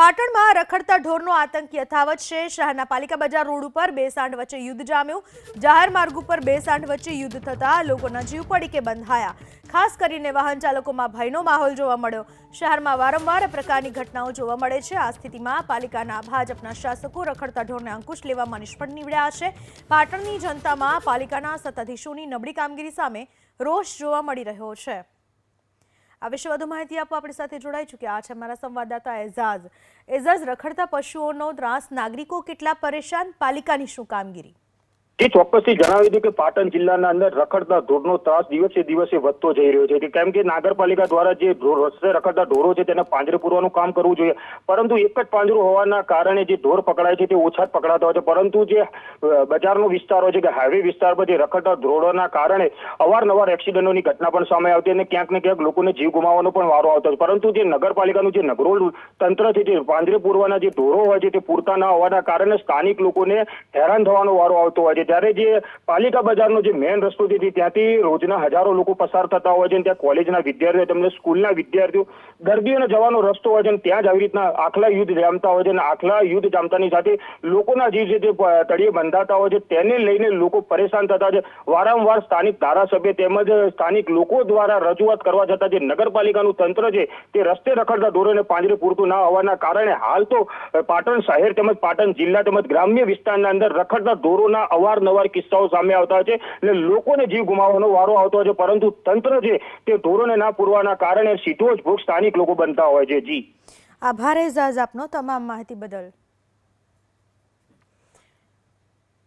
પાટણમાં રખડતા ઢોરનો આતંક યથાવત છે. શહેરના પાલિકા બજાર રોડ ઉપર બે સાંઠ વચ્ચે યુદ્ધ જામ્યું. જાહેર માર્ગ ઉપર બે સાંઠ વચ્ચે યુદ્ધ થતા લોકોના જીવ પડીકે બંધાયા. ખાસ કરીને વાહન ચાલકોમાં ભયનો માહોલ જોવા મળ્યો. શહેરમાં વારંવાર પ્રકારની ઘટનાઓ જોવા મળે છે. આ સ્થિતિમાં પાલિકાના ભાજપના શાસકો રખડતા ઢોરને અંકુશ લેવામાં નિષ્ફળ નીવડ્યા છે. પાટણની જનતામાં પાલિકાના સત્તાધીશોની નબળી કામગીરી સામે રોષ જોવા મળી રહ્યો છે. આ વિશે વધુ માહિતી આપવા આપણી સાથે જોડાઈ ચૂક્યા છે અમારા સંવાદદાતા એઝાઝ. એઝાઝ, રખડતા પશુઓનો ત્રાસ, નાગરિકો કેટલા પરેશાન, પાલિકાની શું કામગીરી? એ ચોક્કસથી જણાવી દઉં કે પાટણ જિલ્લાના અંદર રખડતા ઢોરનો ત્રાસ દિવસે દિવસે વધતો જઈ રહ્યો છે. કે કેમ કે નગરપાલિકા દ્વારા જે રસ્તે રખડતા ઢોરો છે તેને પાંજરે પૂરવાનું કામ કરવું જોઈએ. પરંતુ એક જ પાંજરું હોવાના કારણે જે ઢોર પકડાય છે તે ઓછા જ પકડાતા હોય છે. પરંતુ જે બજારનો વિસ્તાર હોય છે કે હાઈવે વિસ્તાર પર જે રખડતા ઢોરોના કારણે અવારનવાર એક્સિડન્ટોની ઘટના પણ સામે આવતી અને ક્યાંક ને ક્યાંક લોકોને જીવ ગુમાવવાનો પણ વારો આવતો હોય પરંતુ જે નગરપાલિકાનું જે નગરોળ તંત્ર છે જે પાંજરે પૂરવાના જે ઢોરો હોય છે તે પૂરતા ન હોવાના કારણે સ્થાનિક લોકોને હેરાન થવાનો વારો આવતો હોય છે. ત્યારે જે પાલિકા બજારનો જે મેઇન રસ્તો છે, ત્યાંથી રોજના હજારો લોકો પસાર થતા હોય છે ત્યાં કોલેજના વિદ્યાર્થીઓ, તેમને સ્કૂલના વિદ્યાર્થીઓ દર્દીઓને જવાનો રસ્તો હોય છે ત્યાં જ આવી રીતના આખલા યુદ્ધ જામતા હોય છે અને આખલા યુદ્ધ જામતાની સાથે લોકોના જે જે તળિયે બંધાતા હોય છે. તેને લઈને લોકો પરેશાન થતા છે. વારંવાર સ્થાનિક ધારાસભ્ય તેમજ સ્થાનિક લોકો દ્વારા રજૂઆત કરવા છતાં જે નગરપાલિકાનું તંત્ર છે, તે રસ્તે રખડતા ઢોરોને પાંજરે પૂરતું ના હોવાના કારણે હાલ તો પાટણ શહેર તેમજ પાટણ જિલ્લા તેમજ ગ્રામ્ય વિસ્તારના અંદર રખડતા ઢોરોના અવારનવાર કિસ્સાઓ સામે આવતા છે અને લોકોને જીવ ગુમાવવાનો વારો આવતો છે. પરંતુ તંત્ર છે તે ધોરણે ના પૂરવાના કારણે સીધો જ ભોગ સ્થાનિક લોકો બનતા હોય છે. જી. આભાર આપનો તમામ માહિતી બદલ.